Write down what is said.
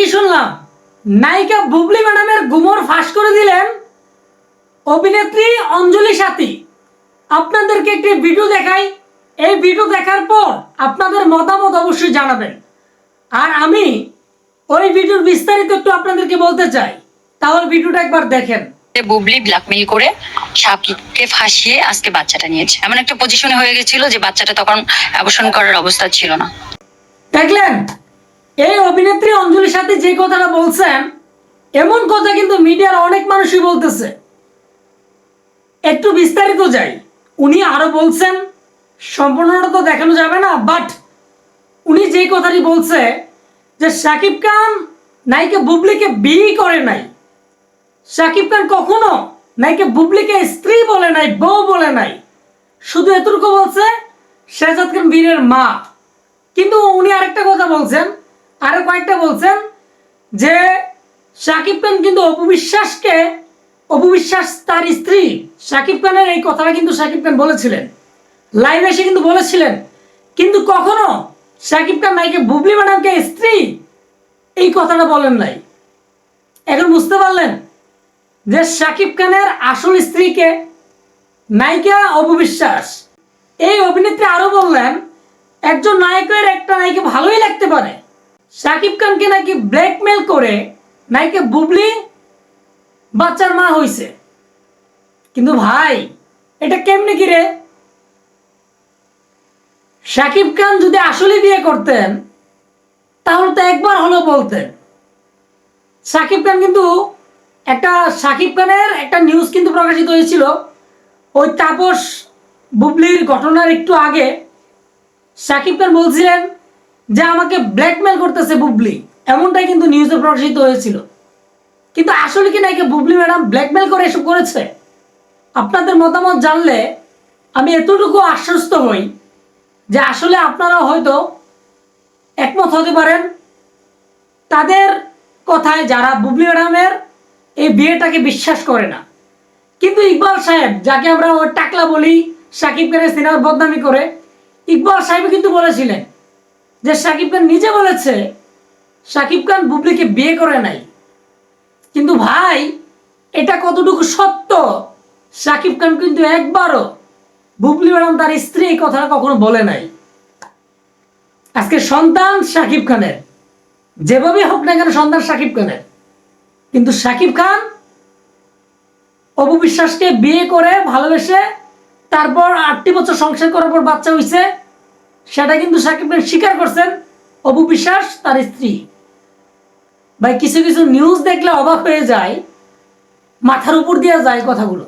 কি শুনলাম? নায়িকা বুবলি ম্যাডামের গুমর ফাঁস করে দিলেন অভিনেত্রী অঞ্জলি সাথী। আপনাদেরকে একটি ভিডিও দেখাই। এই ভিডিও দেখার পর আপনাদের মতামত অবশ্যই জানাবেন। আর আমি ওই ভিডিওর বিস্তারিত একটু আপনাদেরকে বলতে চাই। তাহলে ভিডিওটা একবার দেখেন। বুবলি ব্ল্যাকমেইল করে সাকিবকে ফাঁসিয়ে আজকে বাচ্চাটা নিয়েছে। এমন একটা পজিশনে হয়ে গেছিল যে বাচ্চাটা তখন অবসান করার অবস্থা ছিল না। দেখলেন? সাথে যে কথাটা বলছেন, এমন কথা কিন্তু মিডিয়ার অনেক মানুষই বলতেছে। একটু বিস্তারিত যাই। উনি আরও বলছেন, সম্পূর্ণটা তো দেখানো যাবে না বাট উনি যে কথাটি বলছে যে সাকিব খান নায়িকা বুবলিকে বিয়ে করে নাই। সাকিব খান কখনো নাইকে বুবলিকে স্ত্রী বলে নাই, বউ বলে নাই। শুধু এতটুকু বলছে, শেহজাদ খান বীরের মা। কিন্তু উনি আরেকটা কথা বলছেন, আরও কয়েকটা বলছেন যে সাকিব খান কিন্তু অপবিশ্বাসকে, অপবিশ্বাস তার স্ত্রী সাকিব খানের এই কথাটা কিন্তু সাকিব খান বলেছিলেন। লাইভ এসে কিন্তু বলেছিলেন। কিন্তু কখনো সাকিব খান নাইকে বুবলি ম্যাডামকে স্ত্রী এই কথাটা বলেন নাই। এখন বুঝতে পারলেন যে সাকিব খানের আসল স্ত্রীকে নায়িকা অপবিশ্বাস এই অভিনেত্রী আরও বললেন, একজন নায়কের একটা নায়িকা সাকিব খানকে নাকি ব্ল্যাকমেল করে নায়িকা বুবলি বাচ্চার মা হইছে। কিন্তু ভাই, এটা কেমনে কি রে? সাকিব খান যদি আসলে বিয়ে করতেন, তাহলে তো একবার হলো বলতেন। সাকিব খান কিন্তু একটা, সাকিব খানের একটা নিউজ কিন্তু প্রকাশিত হয়েছিল। ওই তাপস বুবলির ঘটনার একটু আগে সাকিব খান বলছিলেন যে আমাকে ব্ল্যাকমেল করতেছে বুবলি। এমনটাই কিন্তু নিউজে প্রকাশিত হয়েছিল। কিন্তু আসলে কি নাকি বুবলি ম্যাডাম ব্ল্যাকমেল করে এসব করেছে? আপনাদের মতামত জানলে আমি এতটুকু আশ্বস্ত হই যে আসলে আপনারা হয়তো একমত হতে পারেন। তাদের কথায় যারা বুবলি ম্যাডামের এই বিয়েটাকে বিশ্বাস করে না। কিন্তু ইকবাল সাহেব, যাকে আমরা ওই টাকলা বলি, সাকিব খানের সিনেমার বদনামি করে, ইকবাল সাহেব কিন্তু বলেছিলেন যে সাকিব খান নিজে বলেছে, সাকিব খান বুবলিকে বিয়ে করে নাই। কিন্তু ভাই, এটা কতটুকু সত্য? সাকিব খান কিন্তু একবারও বুবলি ম্যাডাম তার স্ত্রী এই কথাটা কখনো বলে নাই। আজকে সন্তান সাকিব খানের। যেভাবে হোক না কেন সন্তান সাকিব খানের। কিন্তু সাকিব খান অপবিশ্বাসকে বিয়ে করে ভালোবেসে তারপর আটটি বছর সংসার করার পর বাচ্চা হইছে। সেটা কিন্তু সাকিব স্বীকার করছেন অপবিশ্বাস তার স্ত্রী। ভাই, কিছু কিছু নিউজ দেখলে অবাক হয়ে যায়, মাথার উপর দিয়ে যায় কথাগুলো।